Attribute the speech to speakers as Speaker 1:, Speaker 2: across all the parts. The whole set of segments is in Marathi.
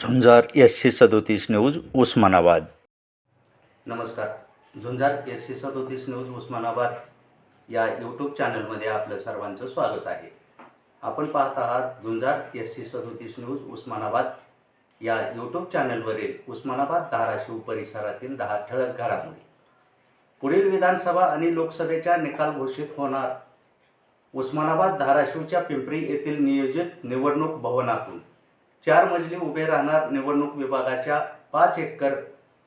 Speaker 1: झुंजार एसशे सदोतीस न्यूज उस्मानाबाद.
Speaker 2: नमस्कार. झुंजार एस सी सदोतीस न्यूज उस्मानाबाद या यूट्यूब चॅनलमध्ये आपलं सर्वांचं स्वागत आहे. आपण पाहत आहात झुंजार एस सी सदोतीस न्यूज उस्मानाबाद. या यूट्यूब चॅनलवरील उस्मानाबाद धाराशिव परिसरातील दहा ठळक घडामोडी. पुढील विधानसभा आणि लोकसभेच्या निकाल घोषित होणार. उस्मानाबाद धाराशिवच्या पिंपरी येथील नियोजित निवडणूक भवनातून. चार मजली उभे राहणार निवडणूक विभागाच्या पाच एकर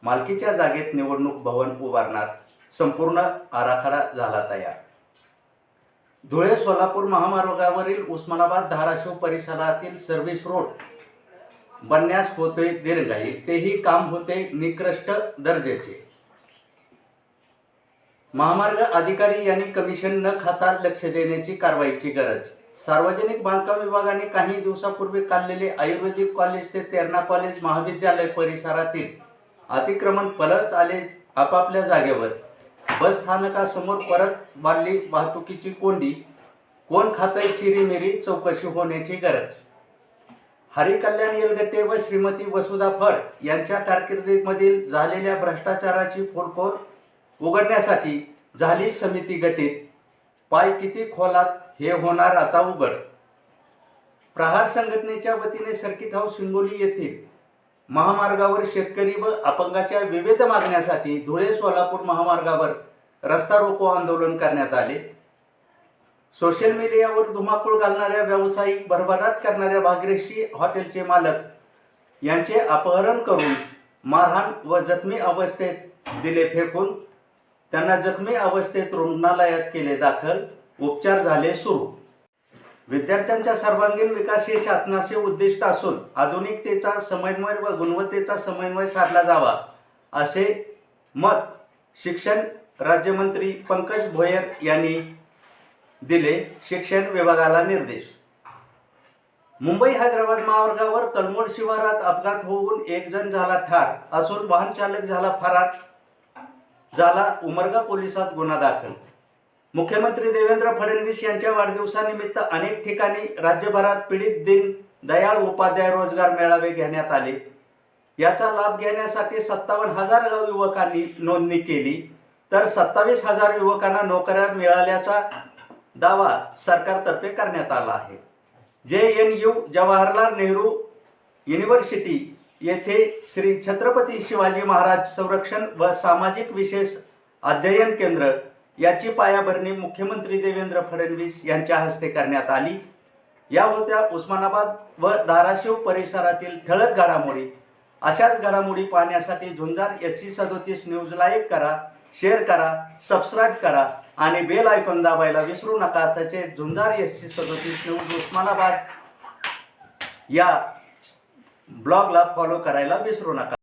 Speaker 2: मालकीच्या जागेत निवडणूक भवन उभारणार. संपूर्ण आराखडा झाला तयार. धुळे सोलापूर महामार्गावरील उस्मानाबाद धाराशिव परिसरातील सर्व्हिस रोड बनण्यास होते दीर्घाई तेही काम होते निकृष्ट दर्जाचे. महामार्ग अधिकारी यांनी कमिशन न खाता लक्ष देण्याची कारवाईची गरज. सार्वजनिक बांधकाम विभागाने काही दिवसापूर्वी काढलेले आयुर्वेदिक कॉलेज ते तेरणा कॉलेज महाविद्यालय परिसरातील अतिक्रमण परत आले आपापल्या जागेवर. बस स्थानकासमोर परत बांधली वाहतुकीची कोंडी. कोण खातंय चिरीमिरी चौकशी होण्याची गरज. हरिकल्याण येलगट्टे व श्रीमती वसुधा फड यांच्या कारकिर्दीमधील झालेल्या भ्रष्टाचाराची फोडखोल उघडण्यासाठी झाली समिती गठीत. पाय किती खोलात हे होणार आता उघड. प्रहार संघटनेच्या वतीने सर्किट हाऊस हिंगोली येथील महामार्गावर शेतकरी व अपंगाच्या विविध मागण्यासाठी धुळे सोलापूर महामार्गावर रस्ता रोको आंदोलन करण्यात आले. सोशल मीडियावर धुमाकूळ घालणाऱ्या व्यावसायिक भरभराट करणाऱ्या भाग्यश्री हॉटेलचे मालक यांचे अपहरण करून मारहाण व जखमी अवस्थेत दिले फेकून त्यांना जखमी अवस्थेत रुग्णालयात केले दाखल उपचार झाले सुरू. विद्यार्थ्यांच्या सर्वांगीण विकास हे शासनाचे उद्दिष्ट असून आधुनिकतेचा समन्वय व गुणवत्तेचा समन्वय साधला जावा असे मत शिक्षण राज्यमंत्री पंकज भोयर यांनी दिले शिक्षण विभागाला निर्देश. मुंबई हैदराबाद महामार्गावर तलमोड शिवारात अपघात होऊन एक जण झाला ठार असून वाहन चालक झाला फरार. झाला उमरगा पोलिसात गुन्हा दाखल. मुख्यमंत्री देवेंद्र फडणवीस यांच्या वाढदिवसानिमित्त अनेक ठिकाणी राज्यभरात पीडित दिन दयाळ उपाध्याय रोजगार मेळावे घेण्यात आले. याचा लाभ घेण्यासाठी सत्तावन्न हजार युवकांनी नोंदणी केली तर सत्तावीस हजार युवकांना नोकऱ्या मिळाल्याचा दावा सरकारतर्फे करण्यात आला आहे. J N U Jawaharlal Nehru university येथे श्री छत्रपती शिवाजी महाराज संरक्षण व सामाजिक विशेष अध्ययन केंद्र याची पायाभरणी मुख्यमंत्री देवेंद्र फडणवीस यांच्या हस्ते करण्यात आली. या होत्या उस्मानाबाद व धाराशिव परिसरातील ठळक घडामोडी. अशाच घडामोडी पाहण्यासाठी झुंजार एस सी सदोतीस न्यूज लाईक करा शेअर करा सबस्क्राईब करा आणि बेल आयकॉन दाबायला विसरू नका. तसेच झुंजार एस सी सदोतीस न्यूज उस्मानाबाद या ब्लॉगला फॉलो करायला विसरू नका.